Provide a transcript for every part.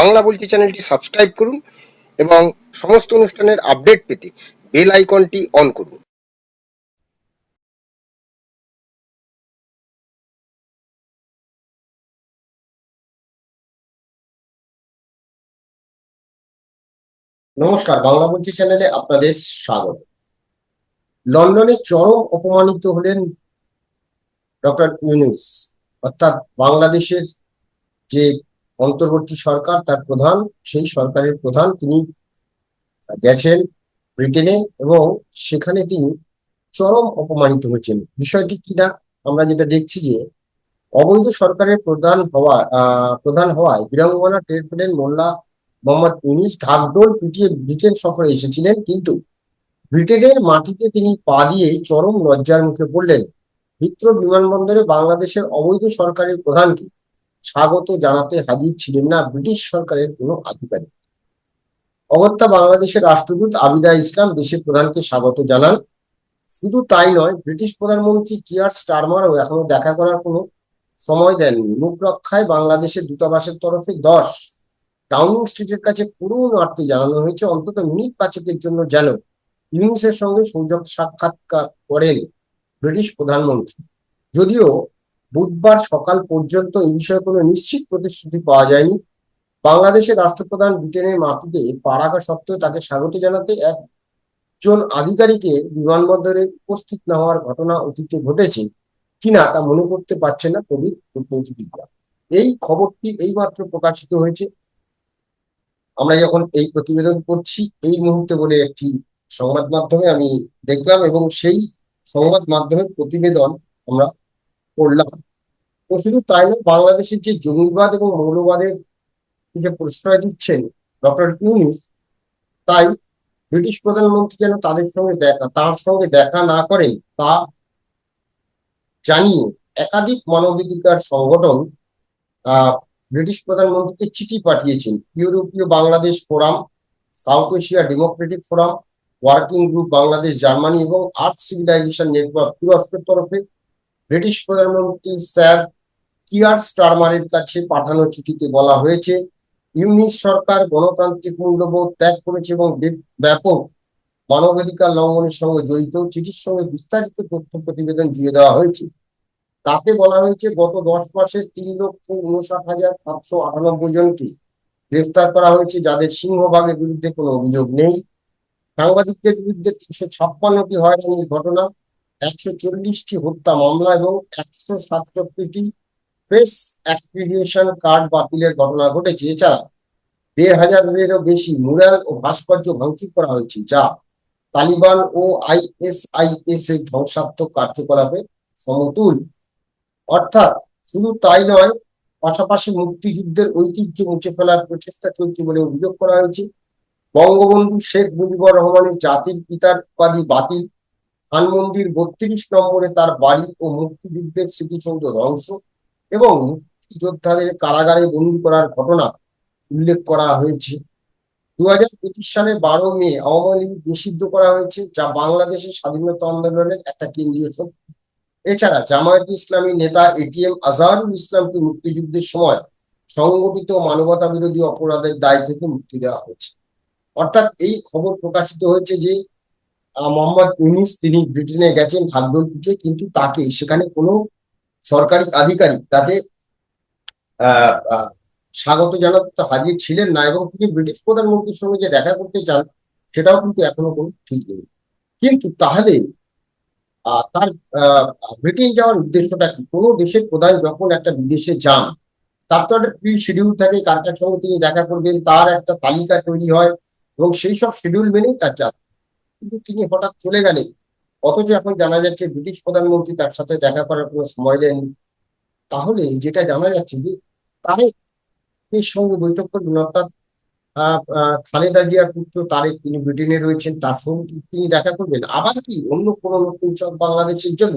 বাংলা বলছি চ্যানেলটি সাবস্ক্রাইব করুন এবং সমস্ত অনুষ্ঠানের আপডেট পেতে বেল আইকনটি অন করুন। নমস্কার, বাংলা বলছি চ্যানেলে আপনাদের স্বাগত। লন্ডনে চরম অপমানিত হলেন ডক্টর ইউনুস, অর্থাৎ বাংলাদেশের যে অন্তর্বর্তী সরকার, তার প্রধান, সেই সরকারের প্রধান তিনি গেছেন ব্রিটেনে এবং সেখানে তিনি চরম অপমানিত হয়েছেন। বিষয়টি কিনা আমরা যেটা দেখছি যে অবৈধ সরকারের প্রধান হওয়া প্রধান হওয়ায় বীরাঙ্গনা টের পেলেন মোল্লা, মোহাম্মদ ইউনিস ঢাকঢোল পিটিয়ে ব্রিটেন সফরে এসেছিলেন, কিন্তু ব্রিটেনের মাটিতে তিনি পা দিয়ে চরম লজ্জার মুখে পড়লেন। হিথ্রো বিমানবন্দরে বাংলাদেশের অবৈধ সরকারের প্রধানকে স্বাগত জানাতে হাজির ছিলেন না ব্রিটিশ সরকারের কোনো আধিকারিক। অগত্যা বাংলাদেশের রাষ্ট্রদূত আবিদা ইসলাম দেশের প্রধানকে স্বাগত জানান। শুধু তাই নয়, ব্রিটিশ প্রধানমন্ত্রী কিয়ার স্টারমারও এখনও দেখা করার কোনো সময় দেননি। মুখ রক্ষায় বাংলাদেশের দূতাবাসের তরফে দশ ডাউনিং স্ট্রিটের কাছে পুরনো আর্তি জানানো হয়েছে। অন্তত মিনিট পাঁচেকের জন্য যেন ইউনুসের সঙ্গে সৌজন্য সাক্ষাৎকার করেন ব্রিটিশ প্রধানমন্ত্রী। যদিও বুধবার সকাল পর্যন্ত এই বিষয়ে কোনো নিশ্চিত প্রতিশ্রুতি পাওয়া যায়নি। বাংলাদেশের রাষ্ট্রপ্রধান ব্রিটেনের মাটিতে পা রাখা সত্ত্বেও তাকে স্বাগত জানাতে একজন আধিকারিকের বিমানবন্দরে উপস্থিত না হওয়ার ঘটনা অতীতে ঘটেছে কিনা তা মনে করতে পারছে না কবি কূটনীতিবিদরা। এই খবরটি এইমাত্র প্রকাশিত হয়েছে। আমরা যখন এই প্রতিবেদন করছি, এই মুহূর্তে বলে একটি সংবাদ মাধ্যমে আমি দেখলাম এবং সেই সংবাদ মাধ্যমের প্রতিবেদন আমরা পড়লাম তো শুধু তাই নয়, বাংলাদেশের যে জঙ্গিবাদ এবং মৌলবাদের যে প্রশ্রয় দিচ্ছেন ডক্টর ইউনুস, তাই ব্রিটিশ প্রধানমন্ত্রী যেন তাদের সঙ্গে দেখা, তার সঙ্গে দেখা না করেন তা জানিয়ে একাধিক মানবাধিকার সংগঠন ব্রিটিশ প্রধানমন্ত্রীকে চিঠি পাঠিয়েছেন। ইউরোপীয় Bangladesh forum, South Asia democratic forum, working group Bangladesh Germany এবং আর্ট সিভিলাইজেশন নেটওয়ার্ক তুরস্কের তরফে ব্রিটিশ প্রধানমন্ত্রী স্যার কিয়ার স্টারমারের কাছে পাঠানো চিঠিতে বলা হয়েছে, ইউনিস সরকার গণতান্ত্রিক মূল্যবোধ ত্যাগ করেছে এবং ব্যাপক মানবাধিকার লঙ্ঘনের সঙ্গে জড়িত। চিঠির সঙ্গে বিস্তারিত তথ্য প্রতিবেদন জুড়ে দেওয়া হয়েছে। তাতে বলা হয়েছে, গত দশ মাসে তিন লক্ষ উনষাট হাজার সাতশো আটানব্বই জনকে গ্রেফতার করা হয়েছে, যাদের সিংহভাগের বিরুদ্ধে কোনো অভিযোগ নেই। সাংবাদিকদের বিরুদ্ধে তিনশো ছাপ্পান্নটি হয়রানির ঘটনা একশো চল্লিশটি হত্যা মামলা এবং একশো সাতষট্টিটি প্রেস অ্যাক্রিডিয়েশন কার্ড বাতিলের ঘটনা ঘটেছে। এছাড়া দেড় হাজারেরও বেশি মুরাল ও ভাস্কর্য ভাঙচুর করা হয়েছে, যা তালিবান ও আইএসআইএস এর ধ্বংসাত্মক কার্যকলাপে সমতুল অর্থাৎ শুধু তাই নয়, পাশাপাশি মুক্তিযুদ্ধের ঐতিহ্য মুছে ফেলার প্রচেষ্টা চলছে বলে অভিযোগ করা হয়েছে। বঙ্গবন্ধু শেখ মুজিবুর রহমানের জাতির পিতার উপাধি বাতিল ধানমন্দির বত্রিশ নম্বরে তার বাড়ি ও মুক্তিযুদ্ধের স্মৃতিসৌধ ধ্বংস এবং মুক্তিযোদ্ধাদের কারাগারে বন্দী করার ঘটনা উল্লেখ করা হয়েছে। দু হাজার পঁচিশ সালের বারো মে আওয়ামী লীগ নিষিদ্ধ করা হয়েছে, যা বাংলাদেশের স্বাধীনতা আন্দোলনের একটা কেন্দ্রীয় শক্তি। এছাড়া জামায়াত ইসলামী নেতা এটিএম আজহারুল ইসলামকে মুক্তিযুদ্ধের সময় সংগঠিত মানবতা বিরোধী অপরাধের দায় থেকে মুক্তি দেওয়া হয়েছে। অর্থাৎ এই খবর প্রকাশিত হয়েছে যে মোহাম্মদ ইউনিস তিনি ব্রিটেনে গেছেন ভাগদল পিঠে কিন্তু তাকে সেখানে কোনো সরকারি আধিকারিক তাকে স্বাগত জানাতে হাজির ছিলেন না এবং তিনি ব্রিটিশ প্রধানমন্ত্রীর সঙ্গে যে দেখা করতে চান, সেটাও কিন্তু এখনও কোনো ঠিক নেই। কিন্তু তাহলে তার ব্রিটেন যাওয়ার উদ্দেশ্যটা কি? কোনো দেশের প্রধান যখন একটা বিদেশে যান, তার তো একটা প্রি শিডিউল থাকে, কার কার সঙ্গে তিনি দেখা করবেন, তার একটা তালিকা তৈরি হয় এবং সেই সব শিডিউল মেনেই তার যান কিন্তু তিনি হঠাৎ চলে গেলেন। অথচ এখন জানা যাচ্ছে ব্রিটিশ প্রধানমন্ত্রী তার সাথে দেখা করার কোনো সময় দেননি। তাহলে যেটা জানা যাচ্ছে যে তারেকের সঙ্গে বৈঠক করবেন, অর্থাৎ খালেদা জিয়ার পুত্র তারেক তিনি ব্রিটেনে রয়েছেন, তার সঙ্গে তিনি দেখা করবেন। আবার কি, অন্য কোনো নতুন চক বাংলাদেশের জন্য?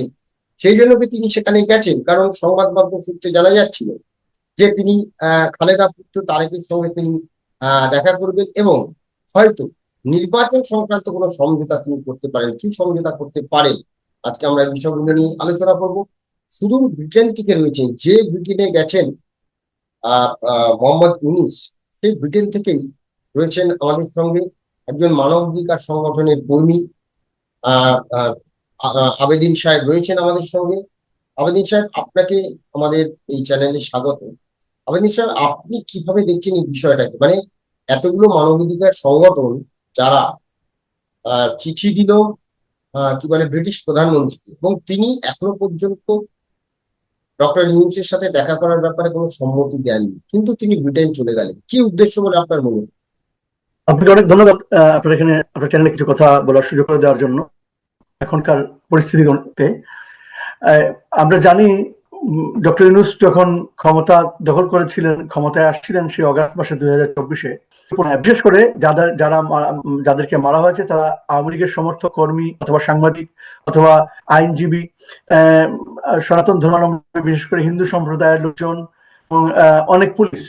সেই জন্য কি তিনি সেখানে গেছেন? কারণ সংবাদ মাধ্যম সূত্রে জানা যাচ্ছিল যে তিনি আহ খালেদা পুত্র তারেকের সঙ্গে তিনি দেখা করবেন এবং হয়তো নির্বাচন সংক্রান্ত কোনো সমঝোতা তিনি করতে পারেন কি সমঝোতা করতে পারেন? আজকে আমরা এই বিষয়গুলো নিয়ে আলোচনা করব। শুধু ব্রিটেন থেকে রয়েছেন যে ব্রিটেনে গেছেন মোহাম্মদ ইউনিস সেই ব্রিটেন থেকেই রয়েছেন আমাদের সঙ্গে। একজন মানবাধিকার সংগঠনের কর্মী আবেদিন সাহেব রয়েছেন আমাদের সঙ্গে। আবেদিন সাহেব, আপনাকে আমাদের এই চ্যানেলে স্বাগত। আবেদিন সাহেব, আপনি কীভাবে দেখছেন এই বিষয়টাকে? মানে এতগুলো মানবাধিকার সংগঠন যারা চিঠি দিল কি বলে, ব্রিটিশ প্রধানমন্ত্রী এবং তিনি এখনও পর্যন্ত ডক্টর ইউনুসের সাথে দেখা করার ব্যাপারে কোনো সম্মতি দেননি। কিন্তু তিনি ব্রিটেন চলে গেলেন। কি উদ্দেশ্য বলে আপনার মনে হয়? আপনাকে অনেক ধন্যবাদ আপনার এখানে, আপনার চ্যানেলে কিছু কথা বলার সুযোগ করে দেওয়ার জন্য এখনকার পরিস্থিতিতে। আমরা জানি ডক্টর ইউনুস যখন ক্ষমতা দখল করেছিলেন, ক্ষমতায় আসছিলেন সেই অগাস্ট মাসে দুই হাজার চব্বিশে বিশেষ করে যাদের, যারা যাদেরকে মারা হয়েছে তারা আওয়ামী লীগের সমর্থক, কর্মী অথবা সাংবাদিক অথবা আইনজীবী সনাতন ধর্মাবলম্বী, বিশেষ করে হিন্দু সম্প্রদায়ের লোকজন এবং অনেক পুলিশ।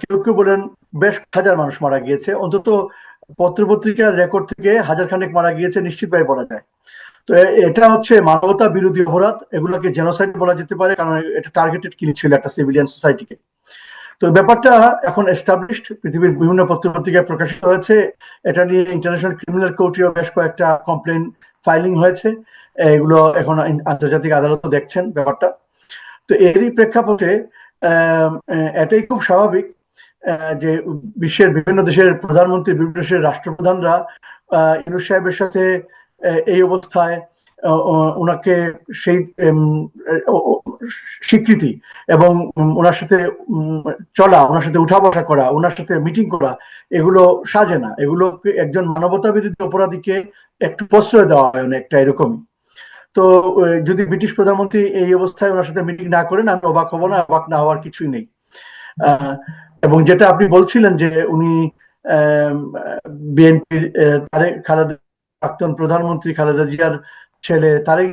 কেউ কেউ বলেন বেশ হাজার মানুষ মারা গিয়েছে। অন্তত পত্রপত্রিকার রেকর্ড থেকে হাজার খানেক মারা গিয়েছে নিশ্চিতভাবে বলা যায়। তো এটা হচ্ছে মানবতা বিরোধী অপরাধ। এগুলোকে জেনোসাইড বলা যেতে পারে, কারণ এটা টার্গেটেড কিল ছিল একটা সিভিলিয়ান সোসাইটিকে তো ব্যাপারটা এখন এস্টাবলিশড পৃথিবীর বিভিন্ন পত্রপত্রিকায় প্রকাশিত হয়েছে। এটা নিয়ে ইন্টারন্যাশনাল ক্রিমিনাল কোর্টেও বেশ কয়েকটা কমপ্লেন ফাইলিং হয়েছে। এগুলো এখন আন্তর্জাতিক আদালতও দেখছেন ব্যাপারটা। তো এরই প্রেক্ষাপটে এটাই খুব স্বাভাবিক যে বিশ্বের বিভিন্ন দেশের প্রধানমন্ত্রী, বিভিন্ন দেশের রাষ্ট্রপ্রধানরা ইউনুস সাহেবের সাথে এই অবস্থায় ওনাকে সেই স্বীকৃতি এবং ওনার সাথে চলা, ওনার সাথে উঠা বসা করা, ওনার সাথে মিটিং করা, এগুলো সাজে না। এগুলো একজন মানবতা বিরোধী অপরাধীকে একটু প্রশ্রয় দেওয়া হয় অনেকটা এরকমই। তো যদি ব্রিটিশ প্রধানমন্ত্রী এই অবস্থায় ওনার সাথে মিটিং না করেন, আমি অবাক হব না, অবাক না হওয়ার কিছুই নেই। এবং যেটা আপনি বলছিলেন যে উনি বিএনপির খালেদা প্রাক্তন প্রধানমন্ত্রী খালেদা জিয়ার ছেলে তারেক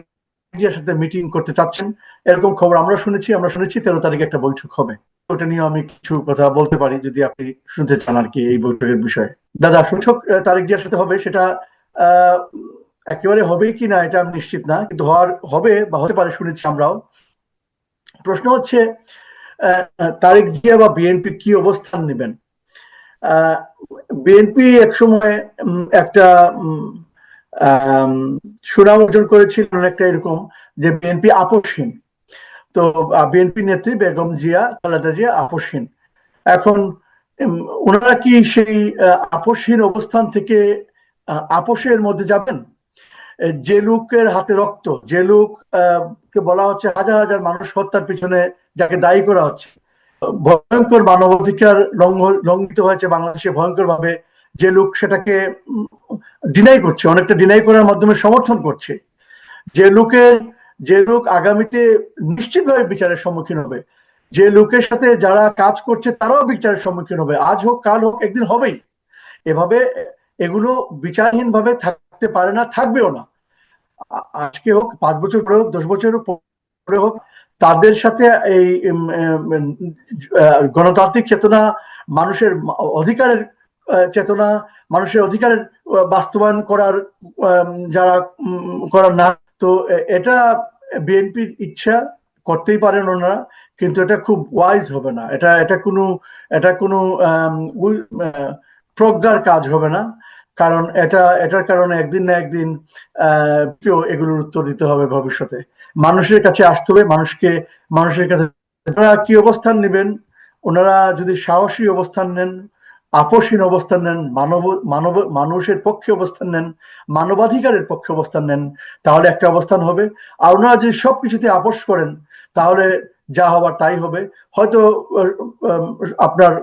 জিয়ার সাথে মিটিং করতে চাচ্ছেন। এরকম খবর আমরা শুনেছি আমরা শুনেছি তেরো তারিখে একটা বৈঠক হবে। ওটা নিয়ে আমি কিছু কথা বলতে পারি যদি আপনি শুনতে চান আর কি এই বৈঠকের বিষয়ে। দাদা আহ, তারেক জিয়ার সাথে হবে সেটা একেবারে হবে কি না এটা আমি নিশ্চিত না কিন্তু হওয়ার হবে বা হতে পারে শুনেছি আমরাও। প্রশ্ন হচ্ছে তারেক জিয়া বা বিএনপি কি অবস্থান নেবেন? বিএনপি একসময় উম, একটা সুনাম অর্জন করেছিল অনেকটা এরকম যে বিএনপি আপোষহীন। তো বিএনপি নেত্রী বেগম জিয়া খালেদা জিয়া আপোষহীন। এখন ওনারা কি সেই আহ, আপোষহীন অবস্থান থেকে আপোষের মধ্যে যাবেন? যে লোকের হাতে রক্ত যে লোক কে বলা হচ্ছে হাজার হাজার মানুষ হত্যার পিছনে যাকে দায়ী করা হচ্ছে। ভয়ঙ্কর মানবাধিকার লঙ্ঘ- লঙ্ঘিত হয়েছে বাংলাদেশে ভয়ঙ্কর ভাবে যে লোক সেটাকে ডিনাই করছে, অনেকটা ডিনাই করার মাধ্যমে সমর্থন করছে। যে লোকের যে লোক আগামীতে নিশ্চিতভাবে বিচারের সম্মুখীন হবে, যে লোকের সাথে যারা কাজ করছে তারাও বিচারের সম্মুখীন হবে, আজ হোক, কাল হোক, একদিন হবেই। এভাবে এগুলো বিচারহীন ভাবে থাকতে পারে না, থাকবেও না। আজকে হোক, পাঁচ বছর পরে হোক, দশ বছর পরে হোক, তাদের সাথে এই গণতান্ত্রিক চেতনা মানুষের অধিকারের চেতনা, মানুষের অধিকারের বাস্তবায়ন করার যারা করার না। তো এটা বিএনপির ইচ্ছা, করতেই পারেন ওনারা, কিন্তু এটা খুব ওয়াইজ হবে না। এটা এটা কোনো এটা কোনো প্রজ্ঞার কাজ হবে না। কারণ এটা, এটার কারণে একদিন না একদিন এগুলোর উত্তর দিতে হবে ভবিষ্যতে। মানুষের কাছে আসতে হবে, মানুষকে, মানুষের কাছে ওনারা কি অবস্থান নেবেন, ওনারা যদি সাহসী অবস্থান নেন আপোষহীন অবস্থান নেন, মানব মানব, মানুষের পক্ষে অবস্থান নেন, মানবাধিকারের পক্ষে অবস্থান নেন, তাহলে একটা অবস্থান হবে। আর ওনারা যদি সব কিছুতে আপোষ করেন, তাহলে যা হবার তাই হবে। হয়তো আপনার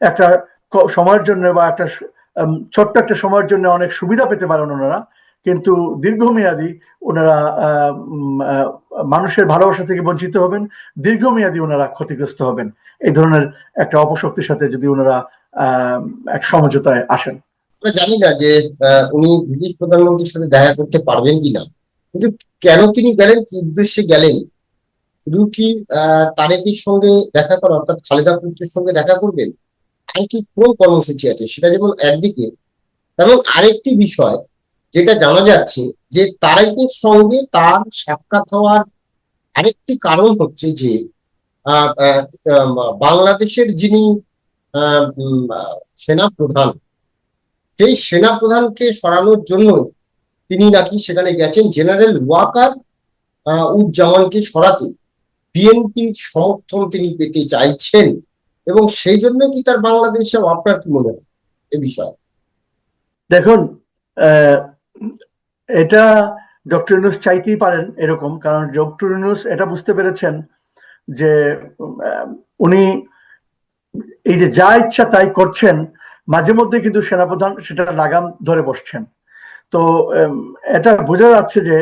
একটা সময়ের জন্য বা একটা ছোট্ট একটা সময়ের জন্য অনেক সুবিধা পেতে পারেন ওনারা। কিন্তু দীর্ঘমেয়াদী ওনারা মানুষের ভালোবাসা থেকে বঞ্চিত হবেন। দীর্ঘমেয়াদী ওনারা ক্ষতিগ্রস্ত হবেন। এই ধরনের একটা অপশক্তির সাথে যদি ওনারা এক সমঝোতায় আসেন। জানি না যে উনি ব্রিটিশ প্রধানমন্ত্রীর সাথে দেখা করতে পারবেন কিনা। কিন্তু কেন তিনি গেলেন, কি উদ্দেশ্যে গেলেন? শুধু কি তারেকের সঙ্গে দেখা করা, অর্থাৎ খালেদা পুত্রের সঙ্গে দেখা করবেন? আর কি কোন কর্মসূচি আছে? সেটা যেমন একদিকে এবং আরেকটি বিষয়, যেটা জানা যাচ্ছে যে তারেকের সঙ্গে তার সাক্ষাৎ হওয়ার আরেকটি কারণ হচ্ছে যে বাংলাদেশের যিনি সেনা প্রধান সেই সেনা প্রধানকে সরানোর জন্য তিনি নাকি সেখানে গেছেন জেনারেল ওয়াকার উজ্জামানকে সরাতে। বিএনপির সমর্থন তিনি পেতে চাইছেন এবং সেই জন্য কি তার বাংলাদেশে আপনার কি মনে হয় এ বিষয়ে? দেখুন এটা ডক্টর ইউনুস চাইতেই পারেন এরকম, কারণ ডক্টর ইউনুস এটা বুঝতে পেরেছেন যে উনি এই যে যা ইচ্ছা তাই করছেন, মাঝে মধ্যে কিন্তু সেনাপ্রধান সেটা লাগাম ধরে বসছেন। তো এটা বোঝা যাচ্ছে যে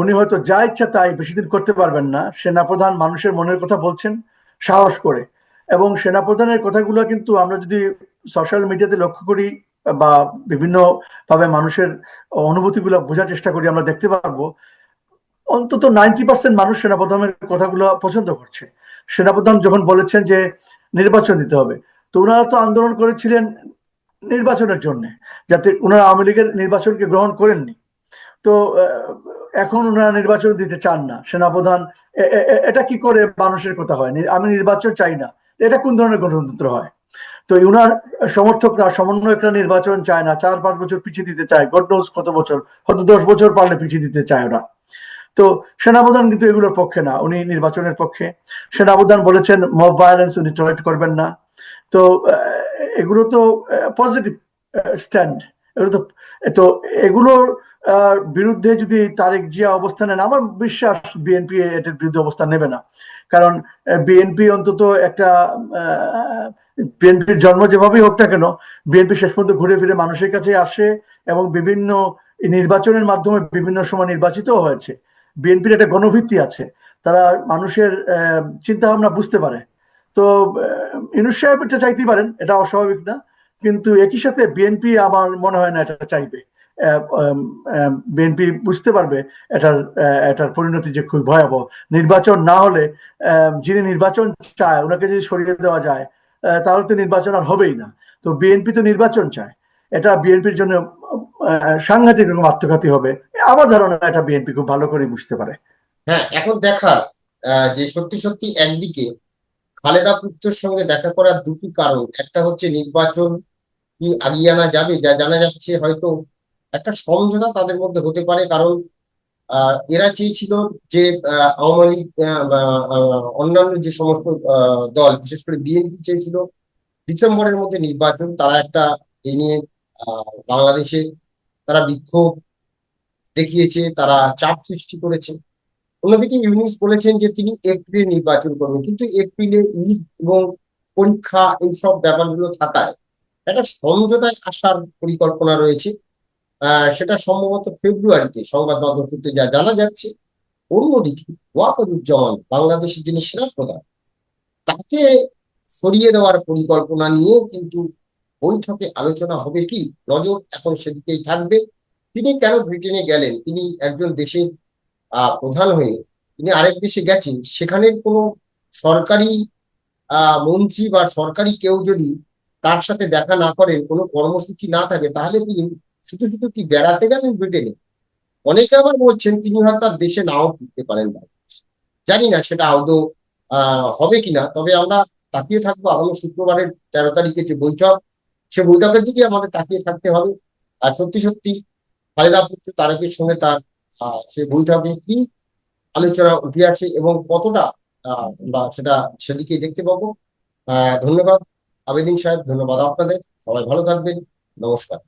উনি হয়তো যা ইচ্ছা তাই বেশি দিন করতে পারবেন না। সেনাপ্রধান মানুষের মনের কথা বলছেন, সাহস করে। এবং সেনাপ্রধানের কথাগুলো কিন্তু আমরা যদি সোশ্যাল মিডিয়াতে লক্ষ্য করি বা বিভিন্ন ভাবে মানুষের অনুভূতিগুলো বোঝার চেষ্টা করি, আমরা দেখতে পারব, অন্তত নাইনটি পার্সেন্ট মানুষ সেনাপ্রধানের কথাগুলো পছন্দ করছে। সেনাপ্রধান যখন বলেছেন যে নির্বাচন দিতে হবে। তো ওনারা তো আন্দোলন করেছিলেন নির্বাচনের জন্য, যাতে ওনারা আওয়ামী লীগের নির্বাচনকে গ্রহণ করেননি। তো এখন ওনারা নির্বাচন দিতে চান না। সেনাপ্রধান এটা কি করে মানুষের কথা হয়? আমি নির্বাচন চাই না। এটা কোন ধরনের গণতন্ত্র হয়? তো উনার সমর্থকরা, সমন্বয়করা নির্বাচন চায় না। চার পাঁচ বছর পিছিয়ে দিতে চায়। গড কত বছর, হয়তো দশ বছর পারলে পিছিয়ে দিতে চায় ওরা। তো সেনাপ্রধান কিন্তু এগুলোর পক্ষে না, উনি নির্বাচনের পক্ষে। সেনাপ্রধান বলেছেন মব ভায়োলেন্স উনি টলারেট করবেন না। তো এগুলো তো পজিটিভ স্ট্যান্ড এগুলো তো তো এগুলোর বিরুদ্ধে যদি তারেক জিয়া অবস্থান নেন, আমার বিশ্বাস বিএনপি এটার বিরুদ্ধে অবস্থান নেবে না। কারণ বিএনপি অন্তত একটা বিএনপির জন্ম যেভাবেই হোক না কেন বিএনপি শেষ পর্যন্ত ঘুরে ফিরে মানুষের কাছে আসে এবং বিভিন্ন নির্বাচনের মাধ্যমে বিভিন্ন সময় নির্বাচিত হয়েছে। বিএনপির একটা গণভিত্তি আছে। তারা মানুষের চিন্তা ভাবনা বুঝতে পারে। তো ইনুস সাহেব এটা চাইতেই পারেন, এটা অস্বাভাবিক না। কিন্তু একই সাথে বিএনপি আমার মনে হয় না এটা চাইবে। বিএনপি বুঝতে পারবে এটার এটার পরিণতি যে খুব ভয়াবহ। নির্বাচন না হলে যিনি নির্বাচন চায়, ওনাকে যদি সরিয়ে দেওয়া যায় তাহলে তো নির্বাচন আর হবেই না। তো বিএনপি তো নির্বাচন চায়। এটা বিএনপির জন্য সাংঘাতিক রকম আত্মঘাতী হবে। আমার ধারণা এটা বিএনপি খুব ভালো করে বুঝতে পারে। হ্যাঁ এখন দেখার যে সত্যি সত্যি একদিকে খালেদা পুত্রের সঙ্গে দেখা করার দুটি কারণ। একটা হচ্ছে নির্বাচন কি আগিয়ে আনা যাবে, যা জানা যাচ্ছে হয়তো একটা সমঝোতা তাদের মধ্যে হতে পারে, কারণ এরা চেয়েছিল যে আওয়ামী লীগ অন্যান্য যে সমস্ত দল, বিশেষ করে বিএনপি চেয়েছিল ডিসেম্বরের মধ্যে নির্বাচন, তারা একটা এ নিয়ে বাংলাদেশে তারা বিক্ষোভ দেখিয়েছে, তারা চাপ সৃষ্টি করেছে। অন্যদিকে ইউনিস বলেছেন যে তিনি এপ্রিলে নির্বাচন করবেন, কিন্তু এপ্রিলে ঈদ এবং পরীক্ষা এইসব ব্যাপারগুলো থাকায় একটা সমঝোতায় আসার পরিকল্পনা রয়েছে। সেটা সম্ভবত ফেব্রুয়ারিতে সংবাদ মাধ্যম সূত্রে যা জানা যাচ্ছে, অন্যদিকে ওয়াকারুজ্জামান বাংলাদেশের যিনি সেনা প্রধান, তাকে সরিয়ে দেওয়ার পরিকল্পনা নিয়ে কিন্তু বৈঠকে আলোচনা হবে কি? নজর এখন সেদিকেই থাকবে। তিনি কেন ব্রিটেনে গেলেন? তিনি একজন দেশের প্রধান হয়ে তিনি আরেক দেশে গেছেন। সেখানের কোনো সরকারি মন্ত্রী বা সরকারি কেউ যদি তার সাথে দেখা না করেন, কোনো কর্মসূচি না থাকে, তাহলে তিনি শুধু শুধু কি বেড়াতে গেলেন ব্রিটেনে? অনেকে আবার বলছেন তিনি হয়তো দেশে নাও ফিরতে পারেন জানি না সেটা আদৌ হবে কিনা। তবে আমরা তাকিয়ে থাকব আগামী শুক্রবারের তেরো তারিখে যে বৈঠক, সে বৈঠকের দিকে আমাদের তাকিয়ে থাকতে হবে। আর সত্যি সত্যি খালেদা পুত্র তারেকের সঙ্গে তার সে বৈঠকে কি আলোচনা উঠে আছে এবং কতটা আমরা সেটা সেদিকে দেখতে পাবো। ধন্যবাদ। আবেদিন সাহেব, ধন্যবাদ আপনাদের। সবাই ভালো থাকবেন। নমস্কার।